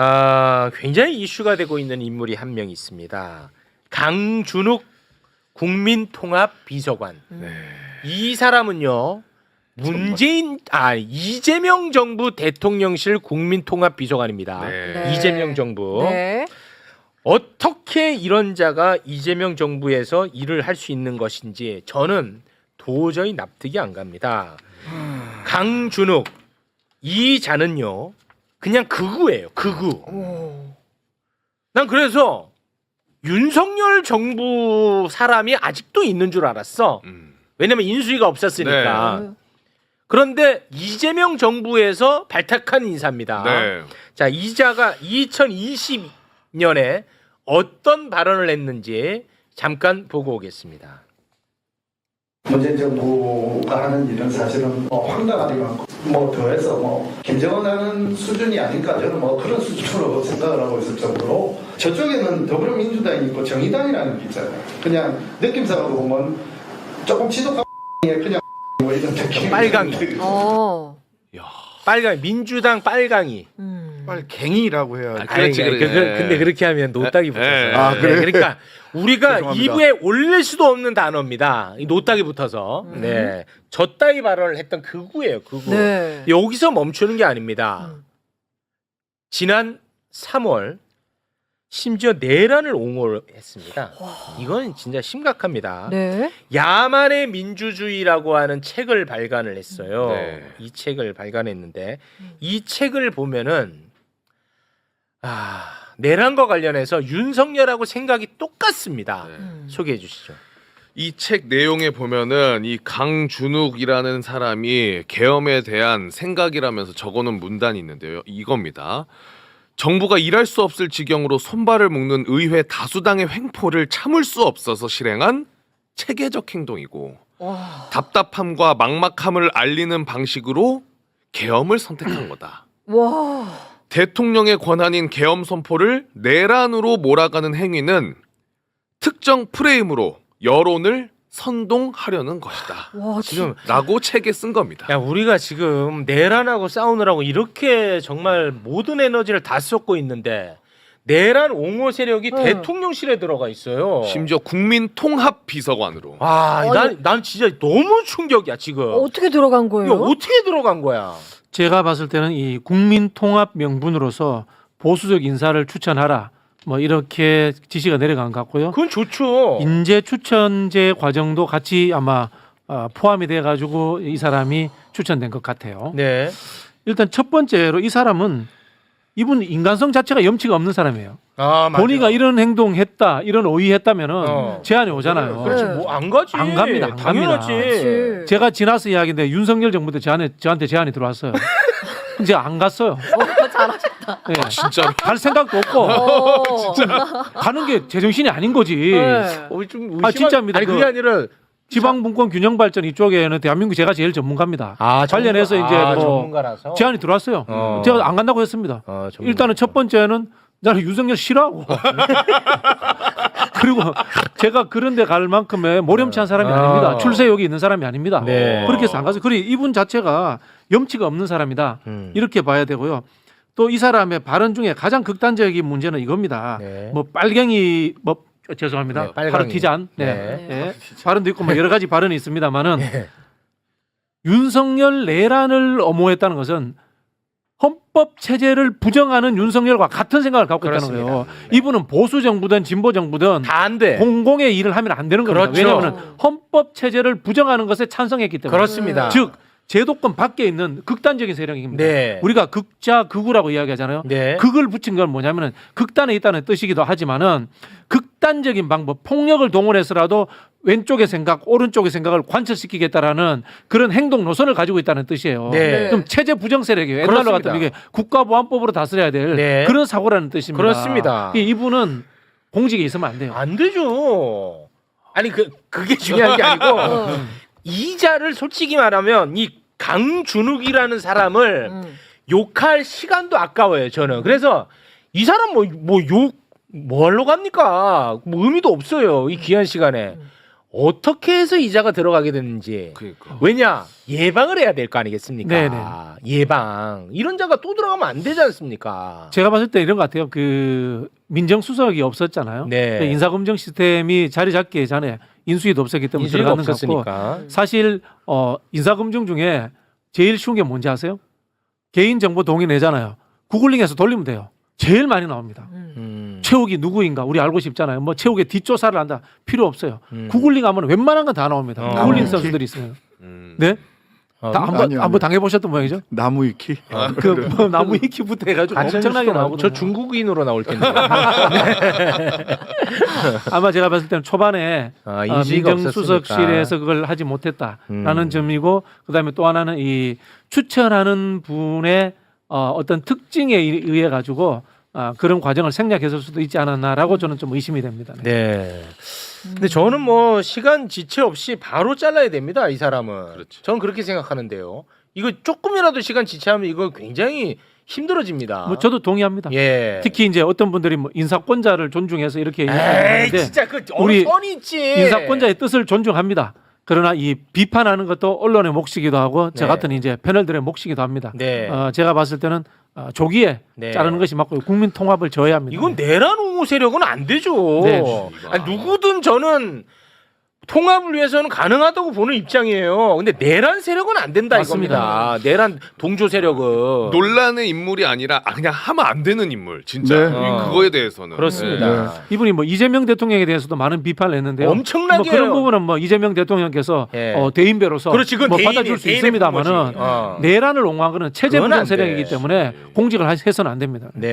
아, 굉장히 이슈가 되고 있는 인물이 한 명 있습니다. 강준욱 국민통합비서관. 네. 이 사람은요. 문재인 아 이재명 정부 대통령실 국민통합비서관입니다. 네. 네. 이재명 정부 네. 어떻게 이런 자가 이재명 정부에서 일을 할 수 있는 것인지 저는 도저히 납득이 안 갑니다. 강준욱 이 자는요 그냥 극우예요 극우. 오. 난 그래서 윤석열 정부 사람이 아직도 있는 줄 알았어. 음. 왜냐면 인수위가 없었으니까. 네. 그런데 이재명 정부에서 발탁한 인사입니다. 네. 자, 이자가 2020년에 어떤 발언을 했는지 잠깐 보고 오겠습니다. 문재인 정부가 하는 일은 사실은 뭐 황당하지가 않고 뭐 더해서 뭐 김정은 하는 수준이 아닐까 저는 뭐 그런 수준으로 생각을 하고 있을 정도로 저쪽에는 더불어민주당이 있고 정의당이라는 게 있잖아요. 그냥 느낌상으로 보면 조금 지독한 그냥 뭐 이런 느낌. 빨강이. 어. 빨강 민주당 빨강이. 음. 빨갱이라고 해야 아, 지 그렇지, 아니, 그래. 그, 그, 근데 그렇게 하면 노딱이 에, 붙어서. 에. 아, 네, 그래요? 그러니까 우리가 죄송합니다. 2부에 올릴 수도 없는 단어입니다. 이 노딱이 붙어서. 네. 저 따위 발언을 했던 극우예요, 극우. 네. 여기서 멈추는 게 아닙니다. 음. 지난 3월 심지어 내란을 옹호했습니다. 이건 진짜 심각합니다. 네. 야만의 민주주의라고 하는 책을 발간을 했어요. 네. 이 책을 발간했는데 이 책을 보면은 아, 내란과 관련해서 윤석열하고 생각이 똑같습니다. 네. 음. 소개해 주시죠. 이 책 내용에 보면은 이 강준욱이라는 사람이 계엄에 대한 생각이라면서 적어놓은 문단이 있는데요. 이겁니다. 정부가 일할 수 없을 지경으로 손발을 묶는 의회 다수당의 횡포를 참을 수 없어서 실행한 체계적 행동이고 와. 답답함과 막막함을 알리는 방식으로 계엄을 선택한 거다. 와. 대통령의 권한인 계엄 선포를 내란으로 몰아가는 행위는 특정 프레임으로 여론을 선동하려는 것이다. 와. 지금 라고 책에 쓴 겁니다. 야, 우리가 지금 내란하고 싸우느라고 이렇게 정말 모든 에너지를 다 쏟고 있는데 내란 옹호 세력이 네. 대통령실에 들어가 있어요. 심지어 국민 통합 비서관으로. 아, 아니- 난, 난 진짜 너무 충격이야, 지금. 어떻게 들어간 거예요? 어떻게 들어간 거야? 제가 봤을 때는 이 국민 통합 명분으로서 보수적 인사를 추천하라 뭐 이렇게 지시가 내려간 것 같고요. 그건 좋죠. 인재 추천제 과정도 같이 아마 어, 포함이 돼 가지고 이 사람이 추천된 것 같아요. 네. 일단 첫 번째로 이 사람은 이분 인간성 자체가 염치가 없는 사람이에요. 아, 맞아. 본이가 이런 행동했다, 이런 오이했다면은 어. 제안이 오잖아요. 그렇지. 네. 뭐안 가지. 안 갑니다, 안 당연하지. 그렇지. 제가 지나서 이야기인데 윤석열 정부 때 저한테, 저한테 제안이 들어왔어요. 이제 안 갔어요. 어, 잘하셨다. 예. 진짜로. 갈 생각도 없고 어. 가는 게 제정신이 아닌 거지. 네. 어, 좀 아, 의심하- 진짜입니다. 아니 그- 그게 아니라 지방 분권 균형 발전 이쪽에는 대한민국 제가 제일 전문가입니다. 아, 관련해서 전문가- 이제 아, 뭐 전문가라서. 제안이 들어왔어요. 어. 제가 안 간다고 했습니다. 어, 전문가. 일단은 첫 번째는 나는 윤석열 싫어하고 그리고 제가 그런데 갈 만큼의 모렴치한 사람이 어. 아닙니다. 출세욕이 있는 사람이 아닙니다. 네. 그렇게 해서 안 가서 그리고 이분 자체가 염치가 없는 사람이다. 음. 이렇게 봐야 되고요. 또 이 사람의 발언 중에 가장 극단적인 문제는 이겁니다. 네. 뭐 빨갱이 뭐 어, 죄송합니다. 네, 빨강이. 파르티잔 네. 네. 네. 발언도 있고 뭐 여러 가지 발언이 있습니다만은 네. 윤석열 내란을 엄호했다는 것은 헌법 체제를 부정하는 윤석열과 같은 생각을 갖고 있다는 그렇습니다. 거예요. 네. 이분은 보수 정부든 진보 정부든 다 안 돼. 공공의 일을 하면 안 되는 겁니다. 그렇죠. 왜냐하면 헌법 체제를 부정하는 것에 찬성했기 때문에. 그렇습니다. 즉 제도권 밖에 있는 극단적인 세력입니다. 네. 우리가 극자 극우라고 이야기하잖아요. 네. 극을 붙인 건 뭐냐면은 극단에 있다는 뜻이기도 하지만은 극단적인 방법, 폭력을 동원해서라도 왼쪽의 생각, 오른쪽의 생각을 관철시키겠다라는 그런 행동 노선을 가지고 있다는 뜻이에요. 네. 좀 체제 부정 세력이에요. 옛날로 그렇습니다. 같으면 이게 국가보안법으로 다스려야 될 네. 그런 사고라는 뜻입니다. 그렇습니다. 이- 이분은 공직에 있으면 안 돼요. 안 되죠. 아니 그 그게 중요한 게 아니고 어. 이자를 솔직히 말하면 이 강준욱이라는 사람을 음. 욕할 시간도 아까워요. 저는 그래서 이 사람 뭐 뭐욕 뭐하러 갑니까? 뭐 의미도 없어요. 이 귀한 시간에 어떻게 해서 이자가 들어가게 되는지 그러니까. 왜냐 예방을 해야 될 거 아니겠습니까? 네네. 예방 이런 자가 또 들어가면 안 되지 않습니까? 제가 봤을 때 이런 것 같아요. 그 민정수석이 없었잖아요. 네. 인사검증 시스템이 자리 잡기 전에 인수위도 없었기 때문에 인수위가 들어가는 것 같고 없었으니까. 사실 어, 인사검증 중에 제일 쉬운 게 뭔지 아세요? 개인정보 동의 내잖아요. 구글링해서 돌리면 돼요. 제일 많이 나옵니다. 음. 최욱이 누구인가 우리 알고 싶잖아요. 뭐 최욱의 뒷조사를 한다 필요 없어요. 음. 구글링 하면 웬만한 건 다 나옵니다. 어. 구글링 네. 선수들이 있으면. 음. 네? 어, 다 한번 아니요, 한번 아니요. 당해보셨던 모양이죠? 나무 위키. 그뭐 나무 위키부터 해가지고 엄청나게 나오거든요. 저 중국인으로 나올 텐데. 아마 제가 봤을 때는 초반에 아, 어, 민정수석실에서 그걸 하지 못했다라는 음. 점이고 그다음에 또 하나는 이 추천하는 분의 어, 어떤 특징에 의- 의해 가지고 아, 그런 과정을 생략했을 수도 있지 않았나라고 저는 좀 의심이 됩니다. 네. 네. 근데 저는 뭐 시간 지체 없이 바로 잘라야 됩니다. 이 사람은. 그렇지. 저는 그렇게 생각하는데요. 이거 조금이라도 시간 지체하면 이거 굉장히 힘들어집니다. 뭐 저도 동의합니다. 예. 특히 이제 어떤 분들이 뭐 인사권자를 존중해서 이렇게 에이 얘기하는데 진짜 그 어느 우리 선이 있지. 인사권자의 뜻을 존중합니다. 그러나 이 비판하는 것도 언론의 몫이기도 하고 저 네. 같은 이제 패널들의 몫이기도 합니다. 네. 어, 제가 봤을 때는 어, 조기에 네. 자르는 것이 맞고 국민 통합을 저해야 합니다. 이건 내란 옹호 세력은 안 되죠. 네. 아니, 누구든 저는 통합을 위해서는 가능하다고 보는 입장이에요. 근데 내란 세력은 안 된다 맞습니다. 이겁니다. 내란 동조 세력은 논란의 인물이 아니라 아, 그냥 하면 안 되는 인물 진짜 네. 이- 그거에 대해서는 그렇습니다. 이분이 뭐 이재명 대통령에 대해서도 많은 비판을 했는데요. 엄청나게 뭐 그런 해요. 부분은 뭐 이재명 대통령께서 예. 어, 대인배로서 그렇지, 그건 뭐 대인이- 받아줄 수 대인의 있습니다만은. 어. 내란을 옹호한 거는 체제 그건 부정 안 세력이기 돼. 때문에 공직을 하- 해서는 안 됩니다. 네.